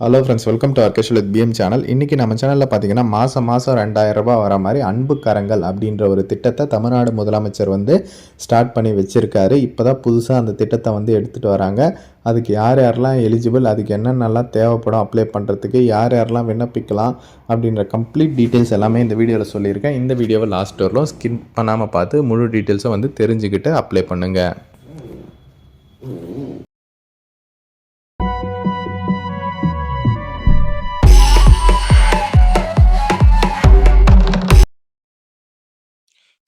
Hello friends welcome to அர்கேஷல் with PM channel இன்றைக்கி நம்ம சேனலில் பார்த்தீங்கன்னா மாதம் மாதம் ரெண்டாயிரம் ரூபாய் வர மாதிரி அன்பு கரங்கள் அப்படின்ற ஒரு திட்டத்தை தமிழ்நாடு முதலமைச்சர் வந்து ஸ்டார்ட் பண்ணி வச்சுருக்காரு. இப்போ தான் புதுசாக அந்த திட்டத்தை வந்து எடுத்துகிட்டு வராங்க. அதுக்கு யார் யாரெல்லாம் எலிஜிபிள் அதுக்கு என்னென்னலாம் தேவைப்படும் அப்ளை பண்ணுறதுக்கு யார் யாரெல்லாம் விண்ணப்பிக்கலாம் அப்படின்ற கம்ப்ளீட் டீட்டெயில்ஸ் எல்லாமே இந்த வீடியோவில் சொல்லியிருக்கேன். இந்த வீடியோவை லாஸ்ட் வரலும் ஸ்கின் பண்ணாமல் பார்த்து முழு டீட்டெயில்ஸை வந்து தெரிஞ்சுக்கிட்டு அப்ளை பண்ணுங்கள்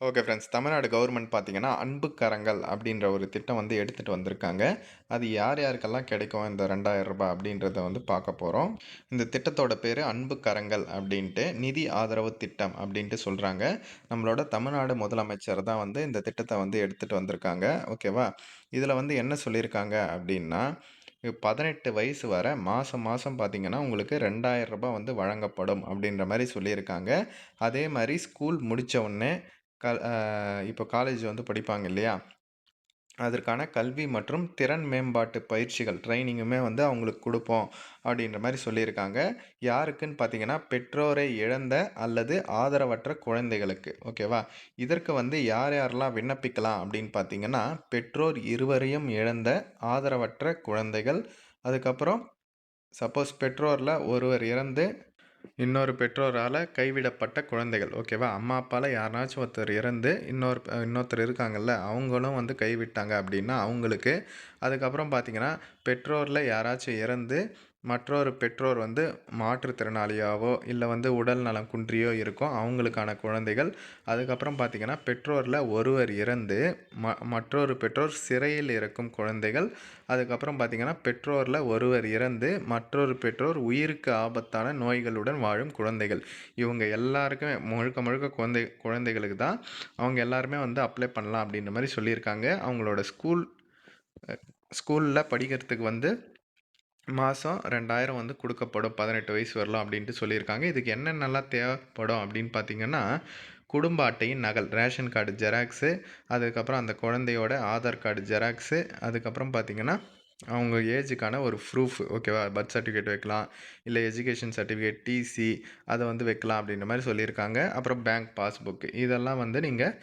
ஓகே ஃப்ரெண்ட்ஸ் தமிழ்நாடு கவர்மெண்ட் பார்த்தீங்கன்னா அன்பு கரங்கள் அப்படின்ற ஒரு திட்டம் வந்து எடுத்துகிட்டு வந்திருக்காங்க. அது யார் யாருக்கெல்லாம் கிடைக்கும்? இந்த ரெண்டாயிரம் ரூபாய் அப்படின்றத வந்து பார்க்க போகிறோம் இந்த திட்டத்தோட பேர் அன்பு கரங்கள் அப்படின்ட்டு நிதி ஆதரவு திட்டம் அப்படின்ட்டு சொல்கிறாங்க நம்மளோட தமிழ்நாடு முதலமைச்சர் தான் வந்து இந்த திட்டத்தை வந்து எடுத்துகிட்டு வந்திருக்காங்க. ஓகேவா இதில் வந்து என்ன சொல்லியிருக்காங்க அப்படின்னா பதினெட்டு வயசு வர மாதம் மாதம் பார்த்தீங்கன்னா உங்களுக்கு ரெண்டாயிரம் ரூபாய் வந்து வழங்கப்படும் அப்படின்ற மாதிரி சொல்லியிருக்காங்க. அதே மாதிரி ஸ்கூல் முடித்த உடனே க இப்போ காலேஜ் வந்து படிப்பாங்க இல்லையா? அதற்கான கல்வி மற்றும் திறன் மேம்பாட்டு பயிற்சிகள் ட்ரைனிங்குமே வந்து அவங்களுக்கு கொடுப்போம் அப்படின்ற மாதிரி சொல்லியிருக்காங்க. யாருக்குன்னு பார்த்தீங்கன்னா பெற்றோரை இழந்த அல்லது ஆதரவற்ற குழந்தைகளுக்கு ஓகேவா? இதற்கு வந்து யார் யாரெல்லாம் விண்ணப்பிக்கலாம் அப்படின்னு பார்த்தீங்கன்னா பெற்றோர் இருவரையும் இழந்த ஆதரவற்ற குழந்தைகள் அதுக்கப்புறம் சப்போஸ் பெற்றோரில் ஒருவர் இறந்து இன்னொரு பெற்றோரால் கைவிடப்பட்ட குழந்தைகள். ஓகேவா அம்மா அப்பாவில் யாருனாச்சும் ஒருத்தர் இறந்து இன்னொரு இன்னொருத்தர் இருக்காங்கல்ல அவங்களும் வந்து கைவிட்டாங்க அப்படின்னா அவங்களுக்கு அதுக்கப்புறம் பார்த்திங்கன்னா பெற்றோரில் யாராச்சும் இறந்து மற்றொரு பெற்றோர் வந்து மாற்றுத்திறனாளியாவோ இல்லை வந்து உடல் நலம் குன்றியோ இருக்கும் அவங்களுக்கான குழந்தைகள். அதுக்கப்புறம் பார்த்திங்கன்னா பெற்றோரில் ஒருவர் இறந்து ம மற்றொரு பெற்றோர் சிறையில் இருக்கும் குழந்தைகள். அதுக்கப்புறம் பார்த்திங்கன்னா பெற்றோரில் ஒருவர் இறந்து மற்றொரு பெற்றோர் உயிருக்கு ஆபத்தான நோய்களுடன் வாழும் குழந்தைகள். இவங்க எல்லாருக்குமே முழுக்க முழுக்க குழந்தை குழந்தைகளுக்கு தான் அவங்க எல்லாருமே வந்து அப்ளை பண்ணலாம் அப்படின்ற மாதிரி சொல்லியிருக்காங்க. அவங்களோட ஸ்கூல் ஸ்கூலில் படிக்கிறதுக்கு வந்து மாதம் ரெண்டாயிரம் வந்து கொடுக்கப்படும். பதினெட்டு வயசு வரலாம் அப்படின்ட்டு சொல்லியிருக்காங்க. இதுக்கு என்னென்னலாம் தேவைப்படும் அப்படின்னு பார்த்தீங்கன்னா குடும்ப அட்டையின் நகல் ரேஷன் கார்டு ஜெராக்ஸு அதுக்கப்புறம் அந்த குழந்தையோட ஆதார் கார்டு ஜெராக்ஸு அதுக்கப்புறம் பார்த்திங்கன்னா அவங்க ஏஜுக்கான ஒரு ப்ரூஃப் ஓகேவா? பர்த் சர்டிஃபிகேட் வைக்கலாம். இல்லை எஜுகேஷன் சர்டிஃபிகேட் டிசி அதை வந்து வைக்கலாம் அப்படின்ற மாதிரி சொல்லியிருக்காங்க. அப்புறம் பேங்க் பாஸ்புக் இதெல்லாம் வந்து நீங்கள்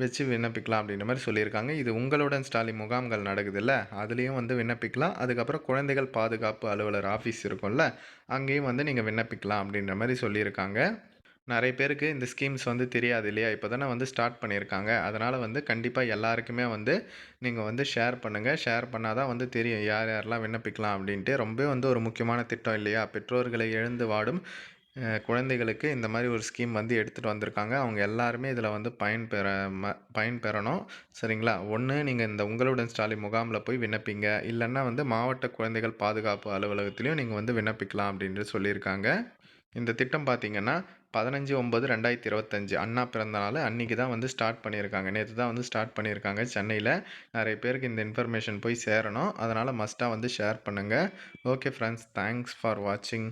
வச்சு விண்ணப்பிக்கலாம் அப்படின்ற மாதிரி சொல்லியிருக்காங்க. இது உங்களுடன் ஸ்டாலின் முகாம்கள் நடக்குதுல்ல அதுலேயும் வந்து விண்ணப்பிக்கலாம். அதுக்கப்புறம் குழந்தைகள் பாதுகாப்பு அலுவலர் ஆஃபீஸ் இருக்கும்ல அங்கேயும் வந்து நீங்கள் விண்ணப்பிக்கலாம் அப்படின்ற மாதிரி சொல்லியிருக்காங்க. நிறைய பேருக்கு இந்த ஸ்கீம்ஸ் வந்து தெரியாது இல்லையா? இப்போ தானே வந்து ஸ்டார்ட் பண்ணியிருக்காங்க. அதனால் வந்து கண்டிப்பாக எல்லாருக்குமே வந்து நீங்கள் வந்து ஷேர் பண்ணுங்கள் ஷேர் பண்ணால் தான் வந்து தெரியும் யார் யாரெல்லாம் விண்ணப்பிக்கலாம் அப்படின்ட்டு. ரொம்ப வந்து ஒரு முக்கியமான திட்டம் இல்லையா? பெற்றோர்களை எழுந்து வாடும் குழந்தைகளுக்கு இந்த மாதிரி ஒரு ஸ்கீம் வந்து எடுத்துகிட்டு வந்திருக்காங்க. அவங்க எல்லாருமே இதில் வந்து பயன்பெற ம பயன்பெறணும் சரிங்களா? ஒன்று நீங்கள் இந்த உங்களுடன் ஸ்டாலின் முகாமில் போய் விண்ணப்பிங்க. இல்லைன்னா வந்து மாவட்ட குழந்தைகள் பாதுகாப்பு அலுவலகத்துலேயும் நீங்கள் வந்து விண்ணப்பிக்கலாம் அப்படின்ட்டு சொல்லியிருக்காங்க. இந்த திட்டம் பார்த்திங்கன்னா பதினஞ்சு ஒம்பது ரெண்டாயிரத்தி இருபத்தஞ்சி அண்ணா பிறந்தனால அன்றைக்கி தான் வந்து ஸ்டார்ட் பண்ணியிருக்காங்க. நேற்று தான் வந்து ஸ்டார்ட் பண்ணியிருக்காங்க சென்னையில். நிறைய பேருக்கு இந்த இன்ஃபர்மேஷன் போய் சேரணும். அதனால் மஸ்ட்டாக வந்து ஷேர் பண்ணுங்கள் ஓகே ஃப்ரெண்ட்ஸ் தேங்க்ஸ் ஃபார் வாட்சிங்.